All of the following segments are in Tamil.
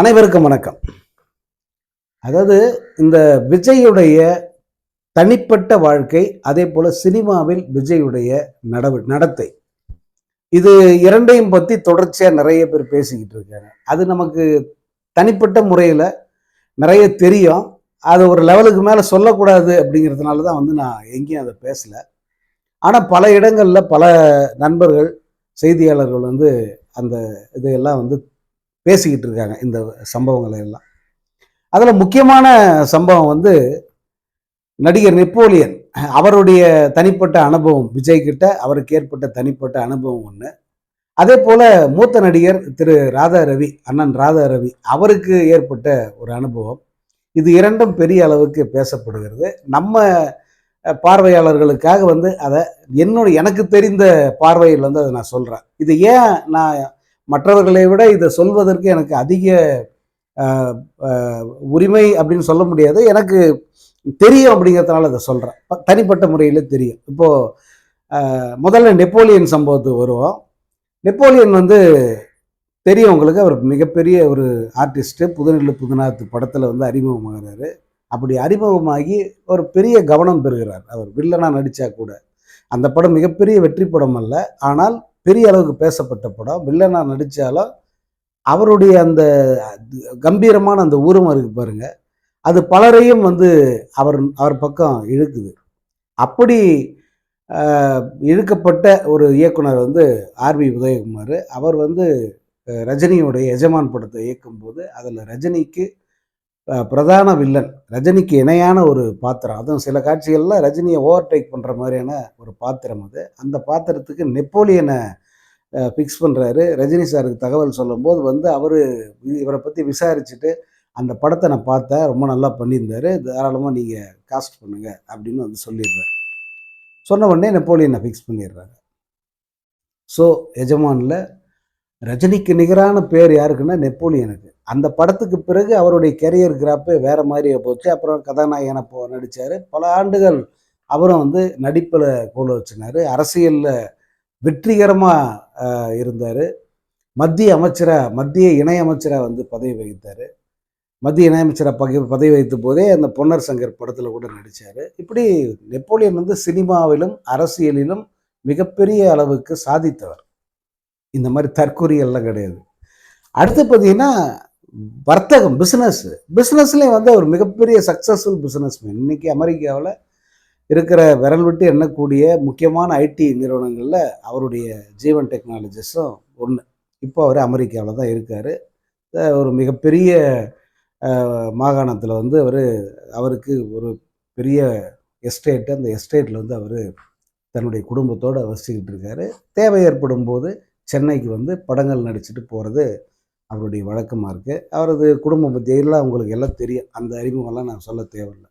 அனைவருக்கும் வணக்கம். அதாவது இந்த விஜயுடைய தனிப்பட்ட வாழ்க்கை அதே போல சினிமாவில் விஜயுடைய நடவு நடத்தை. இது இரண்டையும் பற்றி தொடர்ச்சியாக நிறைய பேர் பேசிக்கிட்டு இருக்காங்க. அது நமக்கு தனிப்பட்ட முறையில் நிறைய தெரியும். அது ஒரு லெவலுக்கு மேலே சொல்லக்கூடாது அப்படிங்கிறதுனால தான் வந்து நான் எங்கேயும் அதை பேசலை. ஆனால் பல இடங்களில் பல நண்பர்கள் செய்தியாளர்கள் வந்து அந்த இதையெல்லாம் வந்து பேசிக்கிட்டு இருக்காங்க இந்த சம்பவங்களை எல்லாம். அதில் முக்கியமான சம்பவம் வந்து நடிகர் நெப்போலியன் அவருடைய தனிப்பட்ட அனுபவம் விஜய் கிட்ட அவருக்கு ஏற்பட்ட தனிப்பட்ட அனுபவம் ஒன்று அதே போல் மூத்த நடிகர் திரு ராதா ரவி அண்ணன் ராதா ரவி அவருக்கு ஏற்பட்ட ஒரு அனுபவம். இது இரண்டும் பெரிய அளவுக்கு பேசப்படுகிறது. நம்ம பார்வையாளர்களுக்காக வந்து அதை என்னோட எனக்கு தெரிந்த பார்வையில் வந்து அதை நான் சொல்கிறேன் இது ஏன் நான் மற்றவர்களை விட இதை சொல்வதற்கு எனக்கு அதிக உரிமை அப்படின்னு சொல்ல முடியாது. எனக்கு தெரியும் அப்படிங்கிறதுனால அதை சொல்கிறேன் தனிப்பட்ட முறையில் தெரியும். இப்போது முதல்ல நெப்போலியன் சம்பவத்துக்கு வருவோம். நெப்போலியன் வந்து தெரியும் உங்களுக்கு. அவர் மிகப்பெரிய ஒரு ஆர்டிஸ்ட்டு. புதுநெல்லு புதுநாத்து படத்தில் வந்து அறிமுகமாகிறாரு. அப்படி அறிமுகமாகி ஒரு பெரிய கவனம் பெறுகிறார். அவர் வில்லனாக நடித்தா கூட. அந்த படம் மிகப்பெரிய வெற்றி படம் அல்ல. ஆனால் பெரிய அளவுக்கு பேசப்பட்ட படம். வில்லனாக நடித்தாலும் அவருடைய அந்த கம்பீரமான அந்த ஊரம் இருக்கு பாருங்க. அது பலரையும் வந்து அவர் அவர் பக்கம் இழுக்குது. அப்படி இழுக்கப்பட்ட ஒரு இயக்குனர் வந்து ஆர்வி உதயகுமார். அவர் வந்து ரஜினியுடைய எஜமான் படத்தை இயக்கும்போது அதில் ரஜினிக்கு பிரதான வில்லன் ரஜினிக்கு இணையான ஒரு பாத்திரம். அதுவும் சில காட்சிகளில் ரஜினியை ஓவர்டேக் பண்ணுற மாதிரியான ஒரு பாத்திரம் அது. அந்த பாத்திரத்துக்கு நெப்போலியனை ஃபிக்ஸ் பண்ணுறாரு ரஜினி சாருக்கு தகவல் சொல்லும்போது வந்து அவர் இவரை பற்றி விசாரிச்சுட்டு அந்த படத்தை நான் பார்த்தேன் ரொம்ப நல்லா பண்ணியிருந்தாரு. தாராளமாக நீங்கள் காஸ்ட் பண்ணுங்கள் அப்படின்னு வந்து சொல்லிடுறாரு. சொன்ன உடனே நெப்போலியனை ஃபிக்ஸ் பண்ணிடுறாங்க ஸோ எஜமானில் ரஜினிக்கு நிகரான பேர் யாருக்குன்னா நெப்போலியனுக்கு. அந்த படத்துக்கு பிறகு அவருடைய கெரியர் கிராப்பே வேற மாதிரியே போச்சு. அப்புறம் கதாநாயகனை போ நடித்தார் பல ஆண்டுகள் அவரும் வந்து நடிப்பில் கோல வச்சினார். அரசியலில் வெற்றிகரமாக இருந்தார். மத்திய அமைச்சராக மத்திய இணையமைச்சராக வந்து பதவி வகித்தார். மத்திய இணையமைச்சராக பகி பதவி வைத்த போதே அந்த பொன்னர் சங்கர் படத்தில் கூட நடித்தார் இப்படி நெப்போலியன் வந்து சினிமாவிலும் அரசியலிலும் மிகப்பெரிய அளவுக்கு சாதித்தவர். இந்த மாதிரி தற்கொலைகள்லாம் கிடையாது. அடுத்து பார்த்தீங்கன்னா வர்த்தகம் பிஸ்னஸ் பிஸ்னஸ்லேயும் வந்து அவர் மிகப்பெரிய சக்ஸஸ்ஃபுல் பிஸ்னஸ் மேன் இன்னைக்கு அமெரிக்காவில் இருக்கிற விரல் விட்டு எண்ணக்கூடிய முக்கியமான ஐடி நிறுவனங்களில் அவருடைய ஜீவன் டெக்னாலஜிஸும் ஒன்று இப்போ அவர் அமெரிக்காவில் தான் இருக்கார். ஒரு மிகப்பெரிய மாகாணத்தில் வந்து அவர் அவருக்கு ஒரு பெரிய எஸ்டேட்டு அந்த எஸ்டேட்டில் வந்து அவர் தன்னுடைய குடும்பத்தோடு வசிக்கிட்டு இருக்காரு. தேவை ஏற்படும் போது சென்னைக்கு வந்து படங்கள் நடிச்சுட்டு போகிறது அவருடைய வழக்கமாக இருக்குது அவரது குடும்பம் பற்றியெல்லாம் அவங்களுக்கு உங்களுக்கு எல்லாம் தெரியும். அந்த அறிமுகம்லாம் நான் சொல்ல தேவையில்லை.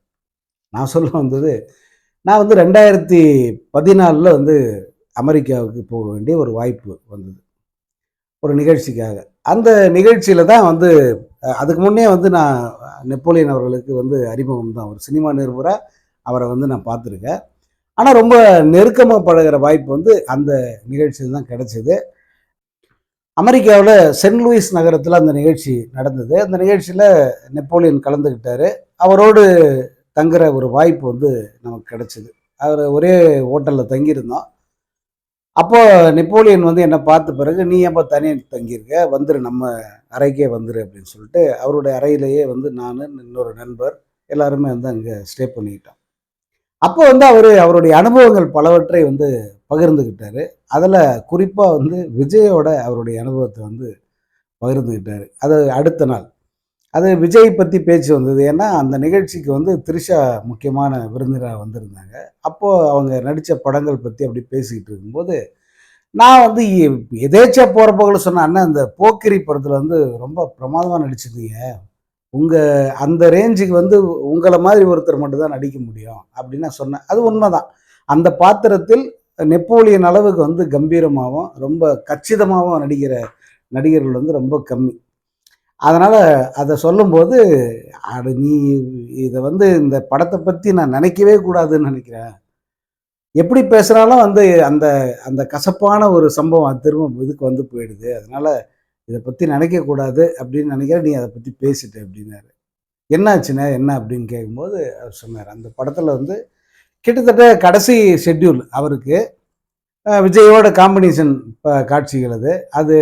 நான் சொல்ல வந்தது நான் வந்து ரெண்டாயிரத்தி பதினாலில் வந்து அமெரிக்காவுக்கு போக வேண்டிய ஒரு வாய்ப்பு வந்தது. ஒரு நிகழ்ச்சிக்காக. அந்த நிகழ்ச்சியில் தான் வந்து அதுக்கு முன்னே வந்து நான் நெப்போலியன் அவர்களுக்கு வந்து அறிமுகம் தான். ஒரு சினிமா நிருபராக அவரை வந்து நான் பார்த்துருக்கேன். ஆனால் ரொம்ப நெருக்கமாக பழகிற வாய்ப்பு வந்து அந்த நிகழ்ச்சியில் தான் கிடச்சிது. அமெரிக்காவில் சென்ட் லூயிஸ் நகரத்தில் அந்த நிகழ்ச்சி நடந்தது. அந்த நிகழ்ச்சியில் நெப்போலியன் கலந்துக்கிட்டாரு அவரோடு தங்குற ஒரு வாய்ப்பு வந்து நமக்கு கிடைச்சிது. அவர் ஒரே ஹோட்டலில் தங்கியிருந்தோம். அப்போ நெப்போலியன் வந்து என்னை பார்த்த பிறகு நீ ஏன்பா தனியாக தங்கியிருக்க? வந்துரு நம்ம அறைக்கே வந்துரு அப்படின்னு சொல்லிட்டு அவருடைய அறையிலேயே வந்து நான் இன்னொரு நண்பர் எல்லாருமே வந்து அங்கே ஸ்டே பண்ணிக்கிட்டோம். அப்போ வந்து அவர் அவருடைய அனுபவங்கள் பலவற்றை வந்து பகிர்ந்துக்கிட்டார் அதில் குறிப்பாக வந்து விஜயோட அவருடைய அனுபவத்தை வந்து பகிர்ந்துக்கிட்டார் அது அடுத்த நாள். அது விஜய் பற்றி பேச்சு வந்தது. ஏன்னா அந்த நிகழ்ச்சிக்கு வந்து த்ரிஷா முக்கியமான விருந்தினராக வந்திருந்தாங்க. அப்போது அவங்க நடித்த படங்கள் பற்றி அப்படி பேசிக்கிட்டு இருக்கும்போது நான் வந்து எதேச்சியாக எதேச்சா போகிற போகல சொன்னேன் அண்ணன் அந்த போக்கிரி படத்தில் வந்து ரொம்ப பிரமாதமாக நடிச்சிருந்தீங்க உங்கள் அந்த ரேஞ்சுக்கு வந்து உங்களை மாதிரி ஒருத்தர் மட்டும்தான் நடிக்க முடியும் அப்படின்னு நான் சொன்னேன். அது உண்மைதான். அந்த பாத்திரத்தில் நெப்போலியன் அளவுக்கு வந்து கம்பீரமாகவும் ரொம்ப கச்சிதமாகவும் நடிக்கிற நடிகர்கள் வந்து ரொம்ப கம்மி. அதனால் அதை சொல்லும்போது அது நீ இதை வந்து இந்த படத்தை பற்றி நான் நினைக்கவே கூடாதுன்னு நினைக்கிறேன். எப்படி பேசுனாலும் வந்து அந்த அந்த கசப்பான ஒரு சம்பவம் அது திரும்ப இதுக்கு வந்து போயிடுது. அதனால் இதை பற்றி நினைக்கக்கூடாது அப்படின்னு நினைக்கிறேன். நீ அதை பற்றி பேசிட்டு அப்படின்னாரு. என்னாச்சுண்ணே என்ன அப்படின்னு கேட்கும்போது அவர் சொன்னார் அந்த படத்தில் வந்து கிட்டத்தட்ட கடைசி ஷெட்யூல் அவருக்கு. விஜயோட காம்பினேஷன் காட்சிகள் அது. அது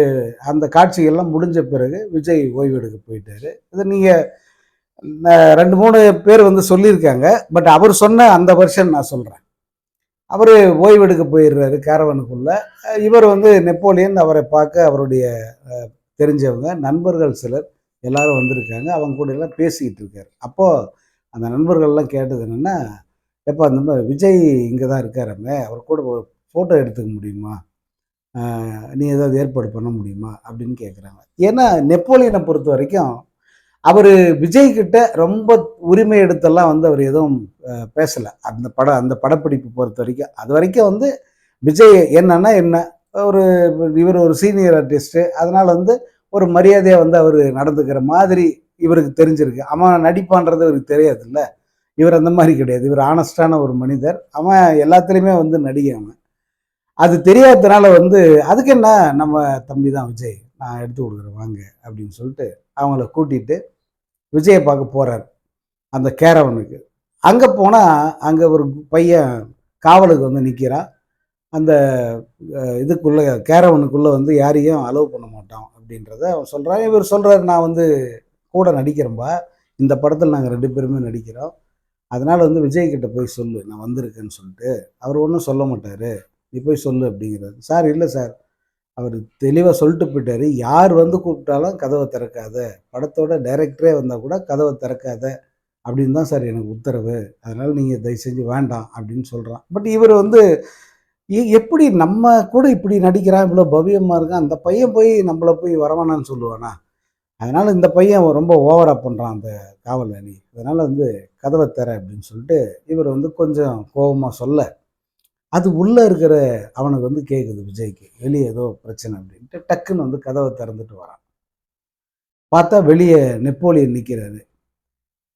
அந்த காட்சிகள்லாம் முடிஞ்ச பிறகு விஜய் ஓய்வெடுக்க போயிட்டாரு. இது நீங்கள் ரெண்டு மூணு பேர் வந்து சொல்லியிருக்காங்க. பட் அவர் சொன்ன அந்த வருஷன் நான் சொல்கிறேன் அவர் ஓய்வெடுக்க போயிடுறாரு கேரவனுக்குள்ள இவர் வந்து நெப்போலியன் அவரை பார்க்க அவருடைய தெரிஞ்சவங்க நண்பர்கள் சிலர் எல்லாரும் வந்திருக்காங்க. அவங்க கூட எல்லாம் பேசிக்கிட்டு இருக்காரு. அப்போது அந்த நண்பர்கள்லாம் கேட்டது என்னென்னா எப்போ அந்த மாதிரி விஜய் இங்கே தான் இருக்காராமே அவர் கூட ஒரு ஃபோட்டோ எடுத்துக்க முடியுமா? நீ ஏதாவது ஏற்பாடு பண்ண முடியுமா? அப்படின்னு கேட்குறாங்க ஏன்னா நெப்போலியனை பொறுத்த வரைக்கும் அவர் விஜய்கிட்ட ரொம்ப உரிமை எடுத்தெல்லாம் வந்து அவர் எதுவும் பேசலை. அந்த படம் அந்த படப்பிடிப்பு பொறுத்த வரைக்கும். அது வரைக்கும் வந்து விஜய் என்னன்னா என்ன ஒரு இவர் ஒரு சீனியர் ஆர்டிஸ்ட்டு அதனால் வந்து ஒரு மரியாதையாக வந்து அவர் நடந்துக்கிற மாதிரி இவருக்கு தெரிஞ்சிருக்கு. அவன் நடிப்பான்றது இவருக்கு தெரியாதுல்ல. இவர் அந்த மாதிரி கிடையாது. இவர் ஆனஸ்டான ஒரு மனிதர். அவன் எல்லாத்துலேயுமே வந்து நடிகை அவன். அது தெரியாததுனால வந்து அதுக்கு என்ன நம்ம தம்பி தான் விஜய் நான் எடுத்து கொடுக்குறேன் வாங்க அப்படின்னு சொல்லிட்டு அவங்கள கூட்டிகிட்டு விஜயை பார்க்க போகிறார் அந்த கேரவனுக்கு. அங்கே போனால் அங்கே ஒரு பையன் காவலுக்கு வந்து நிற்கிறான் அந்த இதுக்குள்ளே கேரவனுக்குள்ளே வந்து யாரையும் அலோவ் பண்ண மாட்டோம் அப்படின்றத அவன் சொல்கிறான் இவர் சொல்கிறார் நான் வந்து கூட நடிக்கிறேன்பா. இந்த படத்தில் நாங்கள் ரெண்டு பேருமே நடிக்கிறோம். அதனால் வந்து விஜய்கிட்ட போய் சொல்லு நான் வந்திருக்கேன்னு சொல்லிட்டு அவர் ஒன்றும் சொல்ல மாட்டார். நீ போய் சொல்லு அப்படிங்கிறாரு. சார் இல்லை சார். அவர் தெளிவாக சொல்லிட்டு போயிட்டாரு. யார் வந்து கூப்பிட்டாலும் கதவை திறக்காத. படத்தோட டைரக்டரே வந்தால் கூட கதவை திறக்காத அப்படின்னு தான் சார் எனக்கு உத்தரவு. அதனால் நீங்கள் தயவு செஞ்சு வேண்டாம் அப்படின்னு சொல்கிறான் பட் இவர் வந்து எப்படி நம்ம கூட இப்படி நடிக்கிறான் இவ்வளோ பவ்யமாக இருக்கான் அந்த பையன் போய் நம்மளை போய் வரவானான்னு சொல்லுவானா? அதனால் இந்த பையன் ரொம்ப ஓவராக பண்ணுறான் அந்த காவல் அணி. அதனால் வந்து கதவை தர அப்படின்னு சொல்லிட்டு இவர் வந்து கொஞ்சம் கோபமாக சொல்ல அது உள்ளே இருக்கிற அவனுக்கு வந்து கேட்குது விஜய்க்கு வெளியே ஏதோ பிரச்சனை அப்படின்ட்டு டக்குன்னு வந்து கதவை திறந்துட்டு வரான். பார்த்தா வெளியே நெப்போலியன் நிற்கிறாரு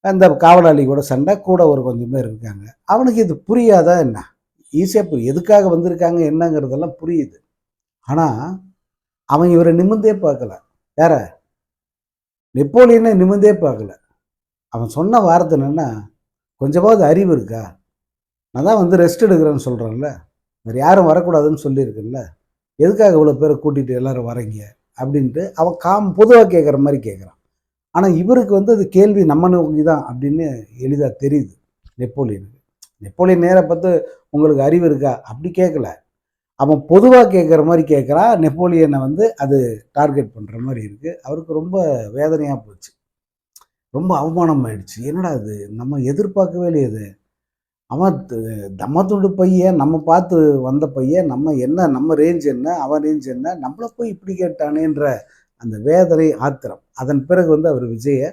அந்த காவலாளி கூட சண்டை கூட ஒரு கொஞ்சம் பேர் இருக்காங்க. அவனுக்கு இது புரியாதா என்ன? ஈஸியாக புரியும் எதுக்காக வந்திருக்காங்க என்னங்கிறதெல்லாம் புரியுது. ஆனால் அவன் இவரை நிமிந்தே பார்க்கல. யார? நெப்போலியனை நிமிந்தே பார்க்கல. அவன் சொன்ன வார்த்தை என்னென்னா கொஞ்சமாவது அறிவு இருக்கா? நான் தான் வந்து ரெஸ்ட் எடுக்கிறேன்னு சொல்கிறேன்ல வேறு யாரும் வரக்கூடாதுன்னு சொல்லியிருக்கேன்ல. எதுக்காக இவ்வளோ பேரை கூட்டிகிட்டு எல்லாரும் வரீங்க? அப்படின்ட்டு அவன் காம் பொதுவாக கேட்குற மாதிரி கேட்குறான் ஆனால் இவருக்கு வந்து அது கேள்வி நம்ம நோக்கி தான் அப்படின்னு எளிதாக தெரியுது நெப்போலியனுக்கு. நெப்போலியன் நேராக பார்த்து உங்களுக்கு அறிவு இருக்கா? அப்படி கேட்கல அவன் பொதுவாக கேட்குற மாதிரி கேட்குறா நெப்போலியனை வந்து அது டார்கெட் பண்ணுற மாதிரி இருக்குது அவருக்கு ரொம்ப வேதனையாக போச்சு. ரொம்ப அவமானம் ஆயிடுச்சு. என்னடா இது? நம்ம எதிர்பார்க்கவே இல்லையது அவன் த- தம்மத்துண்டு பையன் நம்ம பார்த்து வந்த பையன் நம்ம என்ன நம்ம ரேஞ்ச் என்ன அவன் ரேஞ்ச் என்ன நம்மளை போய் இப்படி கேட்டானேன்ற அந்த வேதனை ஆத்திரம். அதன் பிறகு வந்து அவர் விஜயை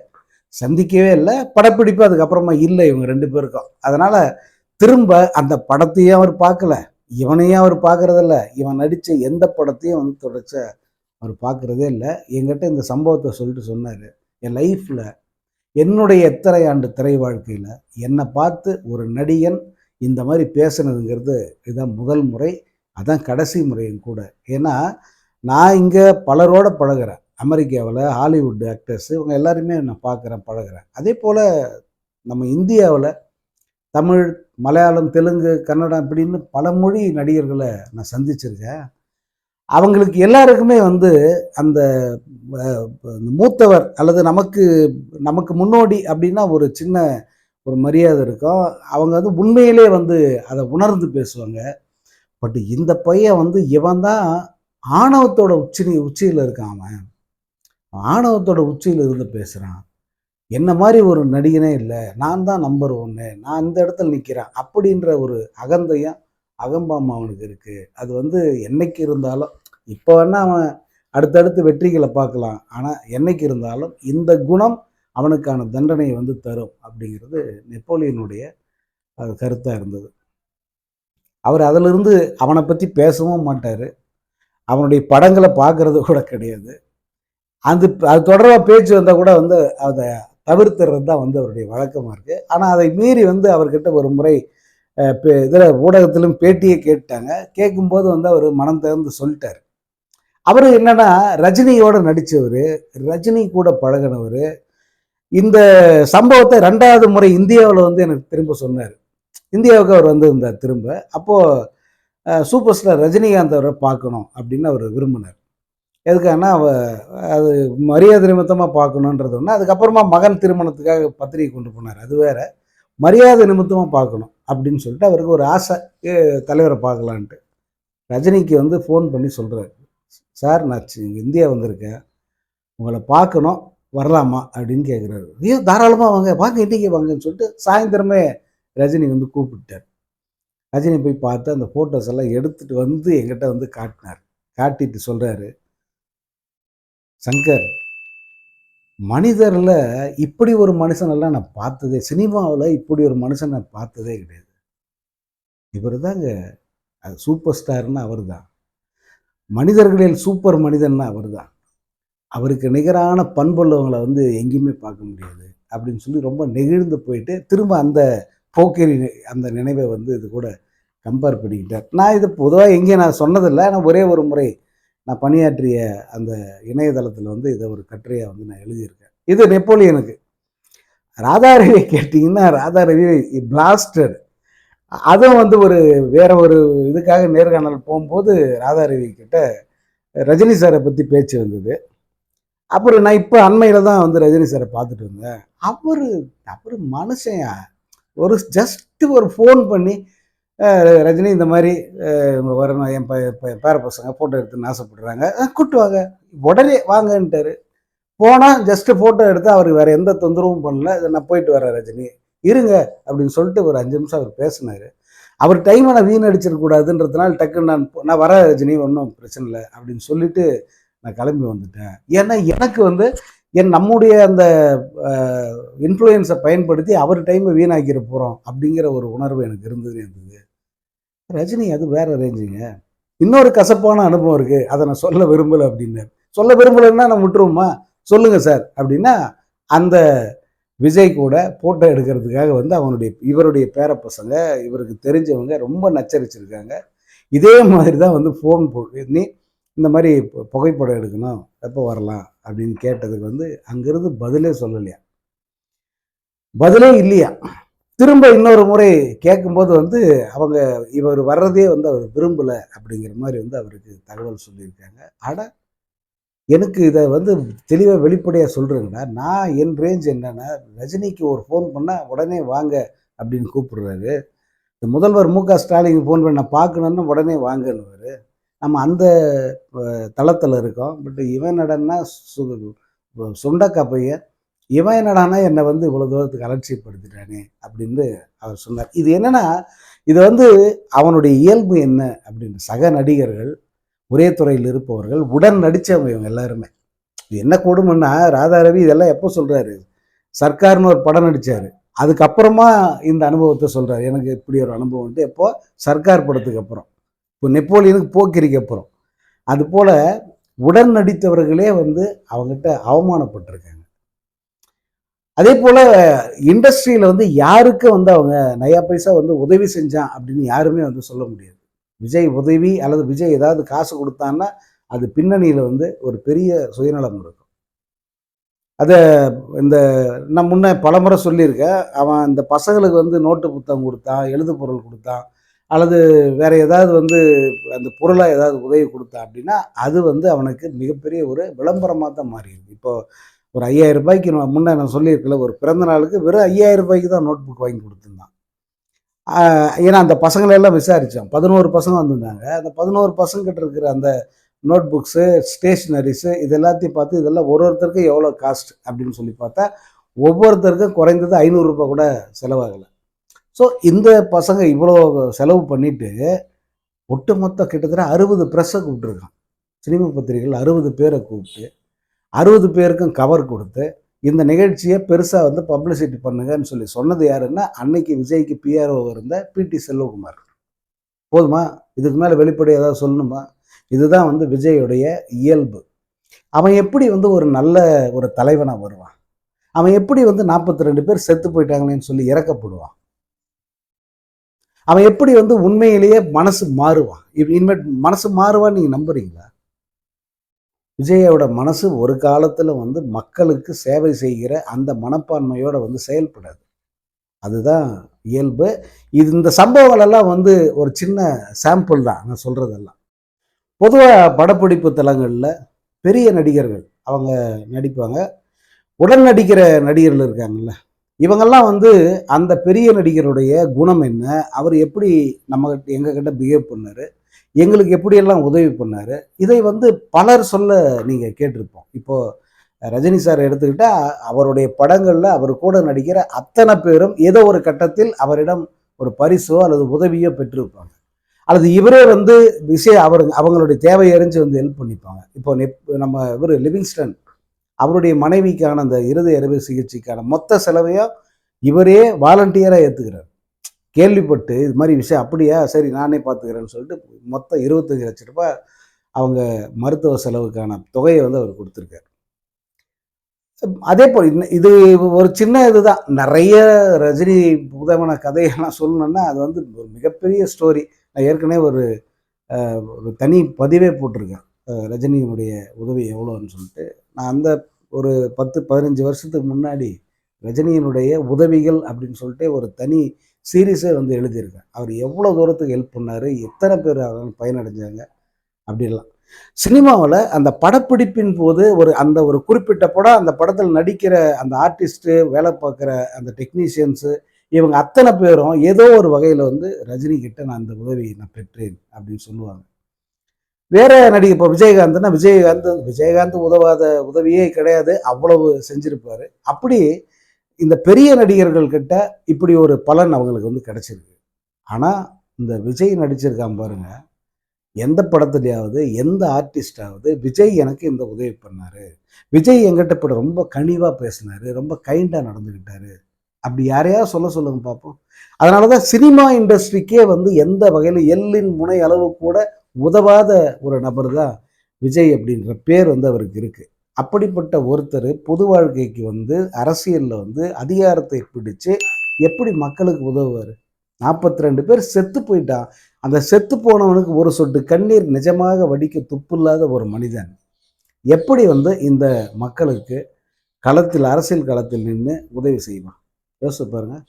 சந்திக்கவே இல்லை. படப்பிடிப்பு அதுக்கப்புறமா இல்லை இவங்க ரெண்டு பேருக்கும். அதனால் திரும்ப அந்த படத்தையும் அவர் பார்க்கல. இவனையும் அவர் பார்க்கறதில்ல. இவன் நடித்த எந்த படத்தையும் வந்து தொடர்ச்ச அவர் பார்க்குறதே இல்லை. என்கிட்ட இந்த சம்பவத்தை சொல்லிட்டு சொன்னார். என் லைஃப்பில் என்னுடைய எத்தனை ஆண்டு திரை வாழ்க்கையில் என்னை பார்த்து ஒரு நடிகன் இந்த மாதிரி பேசுனதுங்கிறது இதுதான் முதல் முறை அதான் கடைசி முறையும் கூட. ஏன்னா நான் இங்கே பலரோட பழகிறேன். அமெரிக்காவில் ஹாலிவுட் ஆக்டர்ஸ் இவங்க எல்லாருமே நான் பார்க்குறேன் பழகுறேன். அதே போல் நம்ம இந்தியாவில் தமிழ் மலையாளம் தெலுங்கு கன்னடம் இப்படின்னு பல மொழி நடிகர்களை நான் சந்திச்சிருக்கேன். அவங்களுக்கு எல்லாருக்குமே வந்து அந்த இந்த மூத்தவர் அல்லது நமக்கு நமக்கு முன்னோடி அப்படின்னா ஒரு சின்ன ஒரு மரியாதை இருக்கும். அவங்க வந்து உண்மையிலே வந்து அதை உணர்ந்து பேசுவாங்க. பட் இந்த பையன் வந்து இவன் தான் ஆணவத்தோட உச்சி உச்சியில் இருக்கான் அவன். ஆணவத்தோட உச்சியில் இருந்து பேசுகிறான் என்ன மாதிரி ஒரு நடிகனே இல்லை. நான் தான் நம்பர் ஒன்று நான் இந்த இடத்துல நிற்கிறேன் அப்படின்ற ஒரு அகந்தையும் அகம்பாம் அவனுக்கு இருக்குது அது வந்து என்னைக்கு இருந்தாலும் இப்போ வேணால் அவன் அடுத்தடுத்து வெற்றிகளை பார்க்கலாம். ஆனால் என்னைக்கு இருந்தாலும் இந்த குணம் அவனுக்கான தண்டனையை வந்து தரும் அப்படிங்கிறது நெப்போலியனுடைய அது கருத்தாக இருந்தது. அவர் அதிலிருந்து அவனை பற்றி பேசவும் மாட்டார். அவனுடைய படங்களை பார்க்கறது கூட கிடையாது. அது அது தொடர்பாக பேச்சு வந்தால் கூட வந்து அதை தவிர்த்துறது தான் வந்து அவருடைய வழக்கமாக இருக்குது ஆனால் அதை மீறி வந்து அவர்கிட்ட ஒரு முறை இதில் ஊடகத்திலும் பேட்டியை கேட்டாங்க. கேட்கும்போது வந்து அவர் மனம் திறந்து சொல்லிட்டார். அவர் என்னென்னா ரஜினியோட நடித்தவர் ரஜினி கூட பழகினவர் இந்த சம்பவத்தை ரெண்டாவது முறை இந்தியாவில் வந்து எனக்கு திரும்ப சொன்னார். இந்தியாவுக்கு அவர் வந்திருந்தார் திரும்ப. அப்போது சூப்பர் ஸ்டார் ரஜினிகாந்த் அவரை பார்க்கணும் அப்படின்னு அவர் விரும்பினார். எதுக்காகனா அவ அது மரியாதை நிமித்தமாக பார்க்கணுன்றது ஒன்று அதுக்கப்புறமா மகன் திருமணத்துக்காக பத்திரிகை கொண்டு போனார். அது வேற. மரியாதை நிமித்தமாக பார்க்கணும் அப்படின்னு சொல்லிட்டு அவருக்கு ஒரு ஆசை. தலைவரை பார்க்கலான்ட்டு. ரஜினிக்கு வந்து ஃபோன் பண்ணி சொல்கிறார் சார் நான் இந்தியா வந்திருக்கேன். உங்களை பார்க்கணும். வரலாமா? அப்படின்னு கேட்குறாரு ஐயோ தாராளமாக வாங்க. வாங்க இன்றைக்கி வாங்கன்னு சொல்லிட்டு சாயந்தரமே ரஜினி வந்து கூப்பிட்டார். ரஜினி போய் பார்த்து அந்த ஃபோட்டோஸ் எல்லாம் எடுத்துட்டு வந்து எங்கிட்ட வந்து காட்டினார். காட்டிட்டு சொல்கிறாரு சங்கர் மனிதரில் இப்படி ஒரு மனுஷனெல்லாம் நான் பார்த்ததே சினிமாவில் இப்படி ஒரு மனுஷன் நான் பார்த்ததே கிடையாது. இவர் தாங்க அது சூப்பர் ஸ்டார்னு அவர் தான் மனிதர்களில் சூப்பர் மனிதன்னா அவர் தான் அவருக்கு நிகரான பண்புள்ளவங்களை வந்து எங்கேயுமே பார்க்க முடியாது அப்படின்னு சொல்லி ரொம்ப நெகிழ்ந்து போயிட்டு திரும்ப அந்த போக்கரி அந்த நினைவை வந்து இது கூட கம்பேர் பண்ணிக்கிட்டார். நான் இது பொதுவாக எங்கேயும் நான் சொன்னதில்லை ஆனால் ஒரே ஒரு முறை நான் பணியாற்றிய அந்த இணையதளத்தில் வந்து இதை ஒரு கட்டுரையாக வந்து நான் எழுதியிருக்கேன். இது நெப்போலியனுக்கு. ராதாரவியை கேட்டிங்கன்னா ராதாரவி பிளாஸ்டட் அதுவும் வந்து ஒரு வேற ஒரு இதுக்காக நேர்காணல் போகும்போது ராதாரவி கிட்ட ரஜினி சாரை பற்றி பேச்சு வந்தது. அப்புறம் நான் இப்போ அண்மையில் தான் வந்து ரஜினி சாரை பார்த்துட்டு இருந்தேன். அவர் அவர் மனுஷன் ஒரு ஜஸ்ட் ஒரு ஃபோன் பண்ணி ரஜினி இந்த மாதிரி வரணும் என் ப ப- பேர பசங்க ஃபோட்டோ எடுத்துன்னு ஆசைப்படுறாங்க. அஹ், கூட்டு வாங்க. உடனே வாங்கன்ட்டாரு. போனால் ஜஸ்ட்டு ஃபோட்டோ எடுத்து அவருக்கு வேறு எந்த தொந்தரவும் பண்ணல. நான் போயிட்டு வரேன் ரஜினி. இருங்க அப்படின்னு சொல்லிட்டு ஒரு அஞ்சு நிமிஷம் அவர் பேசினார். அவர் டைமை நான் வீணடிச்சிடக்கூடாதுன்றதுனால டக்குன்னு நான் நான் வரேன் ரஜினி ஒன்றும் பிரச்சனை இல்லை அப்படின்னு சொல்லிட்டு நான் கிளம்பி வந்துட்டேன். ஏன்னா எனக்கு வந்து என் நம்முடைய அந்த இன்ஃப்ளூயன்ஸை பயன்படுத்தி அவர் டைமை வீணாக்கிற போகிறோம் அப்படிங்கிற ஒரு உணர்வு எனக்கு இருந்தது இருந்தது. ரஜினி அது வேற ரேஞ்சுங்க. இன்னொரு கசப்பான அனுபவம் இருக்குது அதை நான் சொல்ல விரும்பலை அப்படின்னாரு சொல்ல விரும்பலைன்னா நான் விட்டுருவோமா? சொல்லுங்கள் சார். அப்படின்னா அந்த விஜய் கூட ஃபோட்டோ எடுக்கிறதுக்காக வந்து அவனுடைய இவருடைய பேர பசங்க இவருக்கு தெரிஞ்சவங்க ரொம்ப நச்சரிச்சிருக்காங்க. இதே மாதிரி தான் வந்து ஃபோன் போ நீ இந்த மாதிரி புகைப்படம் எடுக்கணும். எப்போ வரலாம்? அப்படின்னு கேட்டதுக்கு வந்து அங்கிருந்து பதிலே சொல்லலையா? பதிலே இல்லையா? திரும்ப இன்னொரு முறை கேட்கும்போது வந்து அவங்க இவர் வர்றதே வந்து அவர் விரும்பலை அப்படிங்கிற மாதிரி வந்து அவருக்கு தகவல் சொல்லியிருக்காங்க. அட எனக்கு இதை வந்து தெளிவாக வெளிப்படையாக சொல்கிறேங்கண்ணா நான் என் ரேஞ்ச் என்னன்னா ரஜினிக்கு ஒரு ஃபோன் பண்ணால் உடனே வாங்க அப்படின்னு கூப்பிடுறாரு. இந்த முதல்வர் மு க ஸ்டாலினுக்கு ஃபோன் பண்ண பார்க்கணுன்னு உடனே வாங்கன்னுவார். நம்ம அந்த தளத்தில் இருக்கோம். பட் இவன் நடன்னா சு சுண்டக்கா பையன். இவன் என்னடானா என்னை வந்து இவ்வளோ தூரத்துக்கு அலட்சியப்படுத்திட்டானே அப்படின்னு அவர் சொன்னார். இது என்னன்னா இது வந்து அவனுடைய இயல்பு என்ன அப்படின்னு சக நடிகர்கள் ஒரே துறையில் இருப்பவர்கள் உடன் நடித்தவங்க இவங்க எல்லாருமே. இது என்ன கொடுமைன்னா ராதாரவி இதெல்லாம் எப்போ சொல்கிறாரு சர்க்கார்னு ஒரு படம் நடித்தார் அதுக்கப்புறமா இந்த அனுபவத்தை சொல்கிறார் எனக்கு இப்படி ஒரு அனுபவம் வந்து எப்போ? சர்க்கார் படத்துக்கு அப்புறம். இப்போ நெப்போலியனுக்கு போக்கிரிக்கு அப்புறம். அதுபோல் உடன் நடித்தவர்களே வந்து அவங்ககிட்ட அவமானப்பட்டிருக்காங்க. அதே போல் இண்டஸ்ட்ரியில் வந்து யாருக்கு வந்து அவங்க நயா பைசா வந்து உதவி செஞ்சான் அப்படின்னு யாருமே வந்து சொல்ல முடியாது. விஜய் உதவி அல்லது விஜய் ஏதாவது காசு கொடுத்தான்னா அது பின்னணியில் வந்து ஒரு பெரிய சுயநலம் இருக்கும். அதை இந்த நான் முன்ன பலமுறை சொல்லியிருக்கேன். அவன் இந்த பசங்களுக்கு வந்து நோட்டு புத்தகம் கொடுத்தான் எழுது பொருள் கொடுத்தான் அல்லது வேற ஏதாவது வந்து அந்த பொருளாக ஏதாவது உதவி கொடுத்தான் அப்படின்னா அது வந்து அவனுக்கு மிகப்பெரிய ஒரு விளம்பரமாக தான் மாறிடுது. இப்போது ஒரு ஐயாயிரம் ரூபாய்க்கு நான் நான் சொல்லியிருக்கல ஒரு பிறந்த நாளுக்கு வெறும் ஐயாயிரம் ரூபாய்க்கு தான் நோட் புக் வாங்கி கொடுத்துருந்தான். ஏன்னா அந்த பசங்களை எல்லாம் விசாரித்தோம் பதினோரு பசங்க வந்திருந்தாங்க. அந்த பதினோரு பசங்கிட்ட இருக்கிற அந்த நோட் புக்ஸு ஸ்டேஷ்னரிஸு இது எல்லாத்தையும் பார்த்து இதெல்லாம் ஒரு ஒருத்தருக்கும் எவ்வளோ காஸ்ட் அப்படின்னு சொல்லி பார்த்தா ஒவ்வொருத்தருக்கும் குறைந்தது ஐநூறுரூபா கூட செலவாகலை. ஸோ இந்த பசங்க இவ்வளோ செலவு பண்ணிட்டு ஒட்டுமொத்த கிட்டத்தட்ட அறுபது ப்ரெஸ்ஸை கூப்பிட்டுருக்கான். சினிமா பத்திரிகைகள் அறுபது பேரை கூப்பிட்டு அறுபது பேருக்கும் கவர் கொடுத்து இந்த நிகழ்ச்சியை பெருசாக வந்து பப்ளிசிட்டி பண்ணுங்கன்னு சொல்லி சொன்னது யாருன்னா அன்னைக்கு விஜய்க்கு பிஆர்ஓ இருந்த பிடி செல்வகுமார். போதுமா? இதுக்கு மேலே வெளிப்படை ஏதாவது சொல்லணுமா? இதுதான் வந்து விஜயோடைய இயல்பு. அவன் எப்படி வந்து ஒரு நல்ல ஒரு தலைவனாக வருவான்? அவன் எப்படி வந்து நாற்பத்தி ரெண்டு பேர் செத்து போயிட்டாங்களேன்னு சொல்லி இறக்கப்படுவான்? அவன் எப்படி வந்து உண்மையிலேயே மனசு மாறுவான்? இவ் மனசு மாறுவான்னு நீங்கள் நம்புறீங்களா? விஜயோட மனசு ஒரு காலத்தில் வந்து மக்களுக்கு சேவை செய்கிற அந்த மனப்பான்மையோட வந்து செயல்படாது. அதுதான் இயல்பு. இது இந்த சம்பவங்கள் எல்லாம் வந்து ஒரு சின்ன சாம்பிள் தான் நான் சொல்கிறதெல்லாம் பொதுவாக படப்பிடிப்பு தலங்களில் பெரிய நடிகர்கள் அவங்க நடிப்பாங்க. உடன் நடிக்கிற நடிகர்கள் இருக்காங்கல்ல இவங்கெல்லாம் வந்து அந்த பெரிய நடிகருடைய குணம் என்ன? அவர் எப்படி நம்ம எங்ககிட்ட பிஹேவ் பண்ணார்? எங்களுக்கு எப்படியெல்லாம் உதவி பண்ணாரு? இதை வந்து பலர் சொல்ல நீங்கள் கேட்டிருப்போம். இப்போது ரஜினி சார் எடுத்துக்கிட்டால் அவருடைய படங்களில் அவர் கூட நடிக்கிற அத்தனை பேரும் ஏதோ ஒரு கட்டத்தில் அவரிடம் ஒரு பரிசோ அல்லது உதவியோ பெற்றிருப்பாங்க. அல்லது இவரே வந்து விஷய அவர் அவங்களுடைய தேவையறிஞ்சு வந்து ஹெல்ப் பண்ணிப்பாங்க. இப்போ நெப் நம்ம இவர் லிவிங்ஸ்டன். அவருடைய மனைவிக்கான அந்த இருதய அறுவை சிகிச்சைக்கான மொத்த செலவையும் இவரே வாலண்டியராக ஏற்றுக்கிறார் கேள்விப்பட்டு இது மாதிரி விஷயம் அப்படியா? சரி நானே பார்த்துக்கிறேன்னு சொல்லிட்டு மொத்தம் இருபத்தஞ்சி லட்ச ரூபாய் அவங்க மருத்துவ செலவுக்கான தொகையை வந்து அவர் கொடுத்துருக்காரு. அதே போல் இது ஒரு சின்ன இதுதான். நிறைய ரஜினி உதவன கதையெல்லாம் சொல்லணும்னா அது வந்து ஒரு மிகப்பெரிய ஸ்டோரி நான் ஏற்கனவே ஒரு ஒரு தனி பதிவே போட்டிருக்கேன். ரஜினியினுடைய உதவி எவ்வளோன்னு சொல்லிட்டு நான் அந்த ஒரு பத்து பதினஞ்சு வருஷத்துக்கு முன்னாடி ரஜினியினுடைய உதவிகள் அப்படின்னு சொல்லிட்டு ஒரு தனி சீரீஸே வந்து எழுதியிருக்கேன். அவர் எவ்வளோ தூரத்துக்கு ஹெல்ப் பண்ணார் எத்தனை பேர் அவங்க பயனடைஞ்சாங்க அப்படிலாம் சினிமாவில் அந்த படப்பிடிப்பின் போது ஒரு அந்த ஒரு குறிப்பிட்ட படம் அந்த படத்தில் நடிக்கிற அந்த ஆர்டிஸ்ட்டு வேலை பார்க்குற அந்த டெக்னீஷியன்ஸு இவங்க அத்தனை பேரும் ஏதோ ஒரு வகையில் வந்து ரஜினி கிட்ட நான் அந்த உதவியை நான் பெற்றேன் அப்படின்னு சொல்லுவாங்க. வேற நடிகை இப்போ விஜயகாந்த்னா விஜயகாந்த் விஜயகாந்த் உதவாத உதவியே கிடையாது அவ்வளவு செஞ்சிருப்பாரு. அப்படி இந்த பெரிய நடிகர்கள் கிட்ட இப்படி ஒரு பலன் அவங்களுக்கு வந்து கிடைச்சிருக்கு. ஆனால் இந்த விஜய் நடிச்சிருக்கான் பாருங்க எந்த படத்துலையாவது எந்த ஆர்டிஸ்டாவது விஜய் எனக்கு இந்த உதவி பண்ணார். விஜய் எங்கிட்ட இப்போ ரொம்ப கனிவாக பேசினாரு ரொம்ப கைண்டாக நடந்துக்கிட்டாரு அப்படி யாரையாவது சொல்ல சொல்லுங்க பார்ப்போம் அதனால தான் சினிமா இண்டஸ்ட்ரிக்கே வந்து எந்த வகையில் எல்லின் முனை அளவு கூட உதவாத ஒரு நபர் தான் விஜய் அப்படின்ற பேர் வந்து அவருக்கு இருக்குது அப்படிப்பட்ட ஒருத்தர் பொது வாழ்க்கைக்கு வந்து அரசியலில் வந்து அதிகாரத்தை பிடிச்சு எப்படி மக்களுக்கு உதவுவார்? நாற்பத்தி ரெண்டு பேர் செத்து போயிட்டான். அந்த செத்து போனவனுக்கு ஒரு சொட்டு கண்ணீர் நிஜமாக வடிக்க துப்பில்லாத ஒரு மனிதன். எப்படி வந்து இந்த மக்களுக்கு களத்தில் அரசியல் களத்தில் நின்று உதவி செய்வான்? யோசிச்சு பாருங்கள்